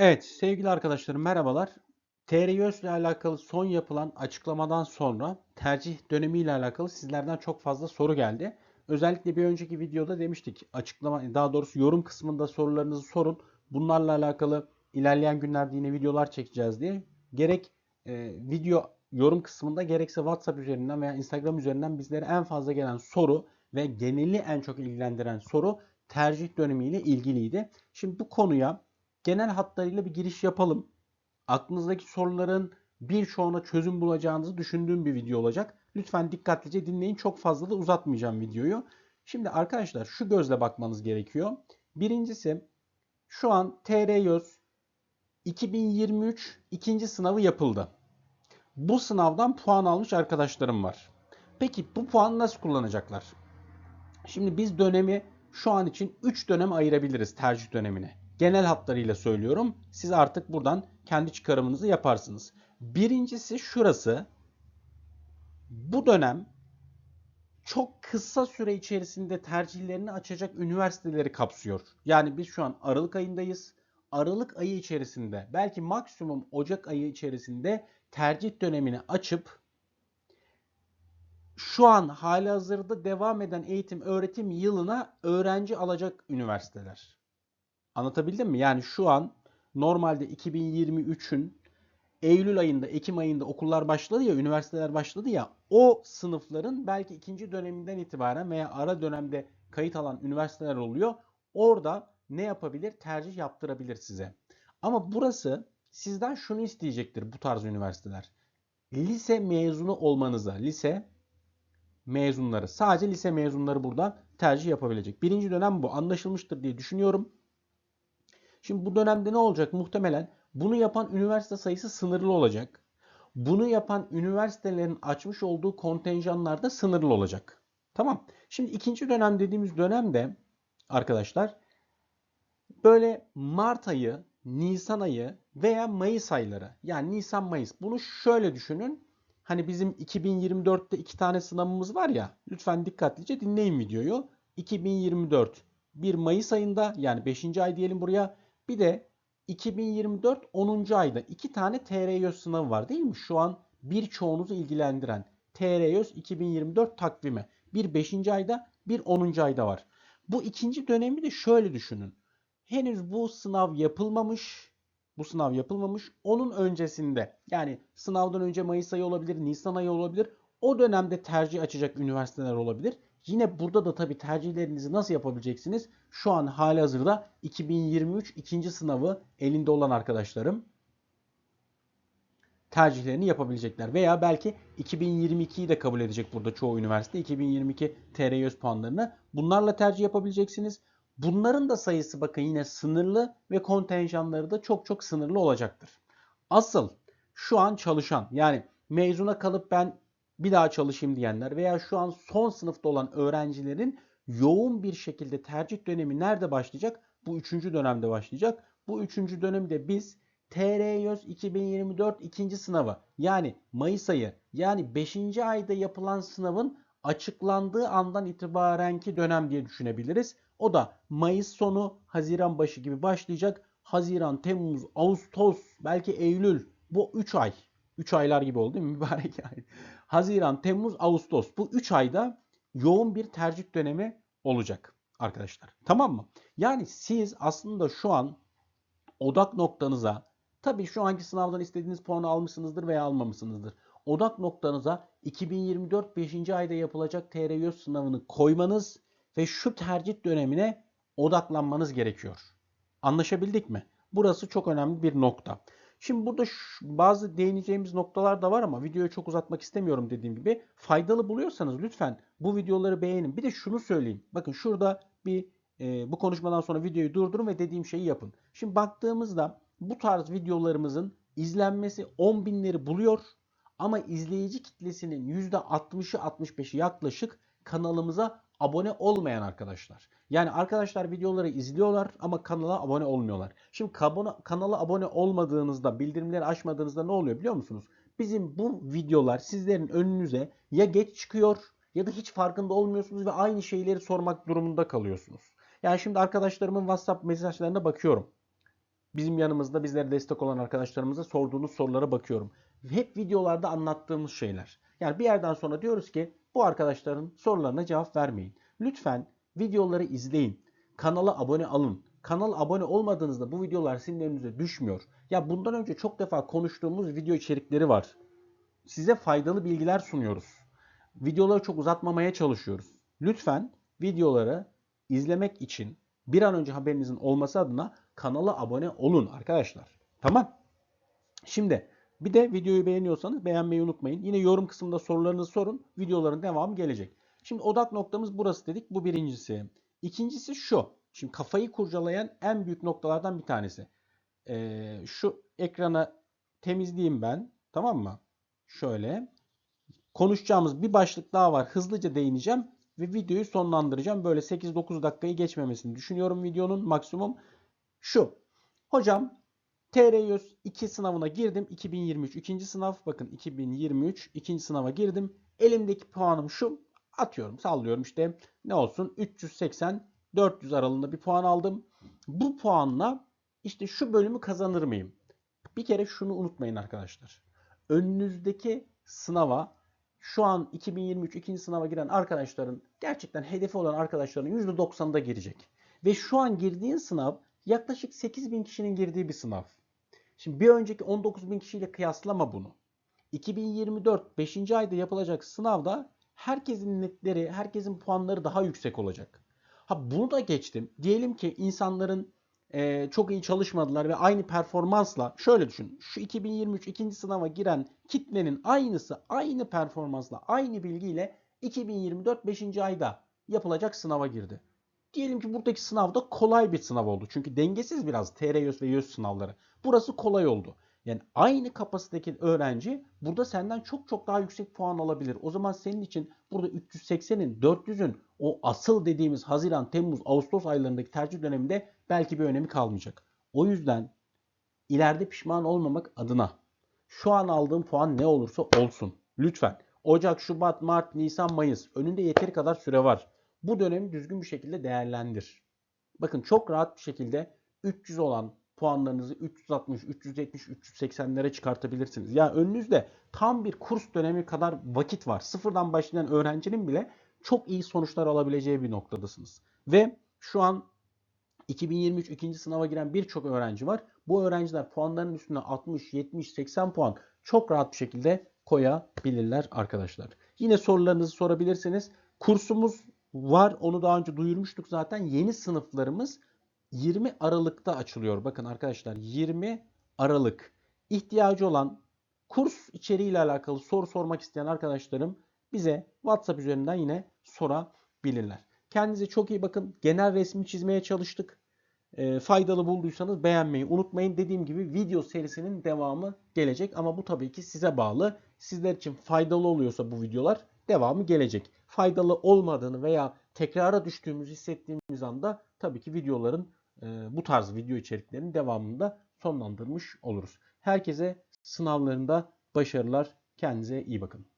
Evet sevgili arkadaşlarım merhabalar. TRYÖS ile alakalı son yapılan açıklamadan sonra tercih dönemi ile alakalı sizlerden çok fazla soru geldi. Özellikle bir önceki videoda demiştik açıklama daha doğrusu yorum kısmında sorularınızı sorun. Bunlarla alakalı ilerleyen günlerde yine videolar çekeceğiz diye. Gerek e, video yorum kısmında gerekse WhatsApp üzerinden veya Instagram üzerinden bizlere en fazla gelen soru ve geneli en çok ilgilendiren soru tercih dönemiyle ilgiliydi. Şimdi bu konuya genel hatlarıyla bir giriş yapalım. Aklınızdaki soruların birçoğuna çözüm bulacağınızı düşündüğüm bir video olacak. Lütfen dikkatlice dinleyin. Çok fazla da uzatmayacağım videoyu. Şimdi arkadaşlar şu gözle bakmanız gerekiyor. Birincisi şu an TR100 2023 ikinci sınavı yapıldı. Bu sınavdan puan almış arkadaşlarım var. Peki bu puanı nasıl kullanacaklar? Şimdi biz dönemi şu an için 3 dönem ayırabiliriz tercih dönemine. Genel hatlarıyla söylüyorum. Siz artık buradan kendi çıkarımınızı yaparsınız. Birincisi şurası. Bu dönem çok kısa süre içerisinde tercihlerini açacak üniversiteleri kapsıyor. Yani biz şu an Aralık ayındayız. Aralık ayı içerisinde belki maksimum Ocak ayı içerisinde tercih dönemini açıp şu an hali hazırda devam eden eğitim öğretim yılına öğrenci alacak üniversiteler. Anlatabildim mi? Yani şu an normalde 2023'ün Eylül ayında, Ekim ayında okullar başladı ya, üniversiteler başladı ya, o sınıfların belki ikinci döneminden itibaren veya ara dönemde kayıt alan üniversiteler oluyor. Orada ne yapabilir? Tercih yaptırabilir size. Ama burası sizden şunu isteyecektir bu tarz üniversiteler. Lise mezunu olmanıza, lise mezunları, sadece lise mezunları buradan tercih yapabilecek. Birinci dönem bu. Anlaşılmıştır diye düşünüyorum. Şimdi bu dönemde ne olacak? Muhtemelen bunu yapan üniversite sayısı sınırlı olacak. Bunu yapan üniversitelerin açmış olduğu kontenjanlar da sınırlı olacak. Tamam. Şimdi ikinci dönem dediğimiz dönemde arkadaşlar böyle Mart ayı, Nisan ayı veya Mayıs ayları yani Nisan Mayıs bunu şöyle düşünün. Hani bizim 2024'te iki tane sınavımız var ya lütfen dikkatlice dinleyin videoyu. 2024 1 Mayıs ayında yani 5. ay diyelim buraya bir de 2024 10. ayda iki tane TRYÖS sınavı var değil mi? Şu an birçoğunuzu ilgilendiren TRYÖS 2024 takvimi. Bir 5. ayda bir 10. ayda var. Bu ikinci dönemi de şöyle düşünün. Henüz bu sınav yapılmamış. Bu sınav yapılmamış. Onun öncesinde yani sınavdan önce Mayıs ayı olabilir, Nisan ayı olabilir. O dönemde tercih açacak üniversiteler olabilir. Yine burada da tabii tercihlerinizi nasıl yapabileceksiniz? Şu an hali hazırda 2023 ikinci sınavı elinde olan arkadaşlarım tercihlerini yapabilecekler. Veya belki 2022'yi de kabul edecek burada çoğu üniversite. 2022 TR100 puanlarını. Bunlarla tercih yapabileceksiniz. Bunların da sayısı bakın yine sınırlı ve kontenjanları da çok çok sınırlı olacaktır. Asıl şu an çalışan yani mezuna kalıp ben bir daha çalışayım diyenler veya şu an son sınıfta olan öğrencilerin yoğun bir şekilde tercih dönemi nerede başlayacak? Bu üçüncü dönemde başlayacak. Bu üçüncü dönemde biz TR100 2024 ikinci sınavı yani Mayıs ayı yani 5. ayda yapılan sınavın açıklandığı andan itibarenki dönem diye düşünebiliriz. O da Mayıs sonu Haziran başı gibi başlayacak. Haziran, Temmuz, Ağustos, belki Eylül bu 3 ay. 3 aylar gibi oldu değil mi? Mübarek ay. Haziran, Temmuz, Ağustos bu 3 ayda yoğun bir tercih dönemi olacak arkadaşlar. Tamam mı? Yani siz aslında şu an odak noktanıza tabii şu anki sınavdan istediğiniz puanı almışsınızdır veya almamışsınızdır. Odak noktanıza 2024 5. ayda yapılacak TR100 sınavını koymanız ve şu tercih dönemine odaklanmanız gerekiyor. Anlaşabildik mi? Burası çok önemli bir nokta. Şimdi burada şu, bazı değineceğimiz noktalar da var ama videoyu çok uzatmak istemiyorum dediğim gibi. Faydalı buluyorsanız lütfen bu videoları beğenin. Bir de şunu söyleyeyim. Bakın şurada bir e, bu konuşmadan sonra videoyu durdurun ve dediğim şeyi yapın. Şimdi baktığımızda bu tarz videolarımızın izlenmesi 10 binleri buluyor. Ama izleyici kitlesinin %60'ı 65'i yaklaşık kanalımıza abone olmayan arkadaşlar. Yani arkadaşlar videoları izliyorlar ama kanala abone olmuyorlar. Şimdi kanala abone olmadığınızda, bildirimleri açmadığınızda ne oluyor biliyor musunuz? Bizim bu videolar sizlerin önünüze ya geç çıkıyor ya da hiç farkında olmuyorsunuz ve aynı şeyleri sormak durumunda kalıyorsunuz. Yani şimdi arkadaşlarımın WhatsApp mesajlarına bakıyorum. bizim yanımızda bizlere destek olan arkadaşlarımıza sorduğunuz sorulara bakıyorum. Hep videolarda anlattığımız şeyler. Yani bir yerden sonra diyoruz ki bu arkadaşların sorularına cevap vermeyin. Lütfen videoları izleyin. Kanala abone alın. Kanala abone olmadığınızda bu videolar sizin önünüze düşmüyor. Ya bundan önce çok defa konuştuğumuz video içerikleri var. Size faydalı bilgiler sunuyoruz. Videoları çok uzatmamaya çalışıyoruz. Lütfen videoları izlemek için bir an önce haberinizin olması adına kanala abone olun arkadaşlar. Tamam. Şimdi bir de videoyu beğeniyorsanız beğenmeyi unutmayın. Yine yorum kısmında sorularınızı sorun. Videoların devamı gelecek. Şimdi odak noktamız burası dedik. Bu birincisi. İkincisi şu. Şimdi kafayı kurcalayan en büyük noktalardan bir tanesi. Ee, şu ekranı temizleyeyim ben. Tamam mı? Şöyle. Konuşacağımız bir başlık daha var. Hızlıca değineceğim ve videoyu sonlandıracağım. Böyle 8-9 dakikayı geçmemesini düşünüyorum videonun maksimum. Şu. Hocam TR100 2 sınavına girdim. 2023 ikinci sınav. Bakın 2023 ikinci sınava girdim. Elimdeki puanım şu. Atıyorum sallıyorum işte ne olsun 380 400 aralığında bir puan aldım. Bu puanla işte şu bölümü kazanır mıyım? Bir kere şunu unutmayın arkadaşlar. Önünüzdeki sınava şu an 2023 ikinci sınava giren arkadaşların gerçekten hedefi olan arkadaşların %90'da girecek. Ve şu an girdiğin sınav yaklaşık 8000 kişinin girdiği bir sınav. Şimdi bir önceki 19.000 kişiyle kıyaslama bunu. 2024 5. ayda yapılacak sınavda herkesin netleri, herkesin puanları daha yüksek olacak. Ha bunu da geçtim. Diyelim ki insanların e, çok iyi çalışmadılar ve aynı performansla şöyle düşün. Şu 2023 ikinci sınava giren kitlenin aynısı aynı performansla aynı bilgiyle 2024 5. ayda yapılacak sınava girdi. Diyelim ki buradaki sınav da kolay bir sınav oldu. Çünkü dengesiz biraz TR100 ve YÖS sınavları. Burası kolay oldu. Yani aynı kapasitedeki öğrenci burada senden çok çok daha yüksek puan alabilir. O zaman senin için burada 380'in 400'ün o asıl dediğimiz Haziran, Temmuz, Ağustos aylarındaki tercih döneminde belki bir önemi kalmayacak. O yüzden ileride pişman olmamak adına şu an aldığım puan ne olursa olsun. Lütfen. Ocak, Şubat, Mart, Nisan, Mayıs. Önünde yeteri kadar süre var. Bu dönemi düzgün bir şekilde değerlendir. Bakın çok rahat bir şekilde 300 olan puanlarınızı 360, 370, 380'lere çıkartabilirsiniz. Yani önünüzde tam bir kurs dönemi kadar vakit var. Sıfırdan başlayan öğrencinin bile çok iyi sonuçlar alabileceği bir noktadasınız. Ve şu an 2023 ikinci sınava giren birçok öğrenci var. Bu öğrenciler puanların üstüne 60, 70, 80 puan çok rahat bir şekilde koyabilirler arkadaşlar. Yine sorularınızı sorabilirsiniz. Kursumuz var. Onu daha önce duyurmuştuk zaten. Yeni sınıflarımız 20 Aralık'ta açılıyor. Bakın arkadaşlar 20 Aralık. İhtiyacı olan kurs içeriğiyle alakalı soru sormak isteyen arkadaşlarım bize WhatsApp üzerinden yine sorabilirler. Kendinize çok iyi bakın. Genel resmi çizmeye çalıştık. E, faydalı bulduysanız beğenmeyi unutmayın. Dediğim gibi video serisinin devamı gelecek ama bu tabii ki size bağlı. Sizler için faydalı oluyorsa bu videolar devamı gelecek. Faydalı olmadığını veya tekrara düştüğümüzü hissettiğimiz anda tabii ki videoların e, bu tarz video içeriklerinin devamını da sonlandırmış oluruz. Herkese sınavlarında başarılar. Kendinize iyi bakın.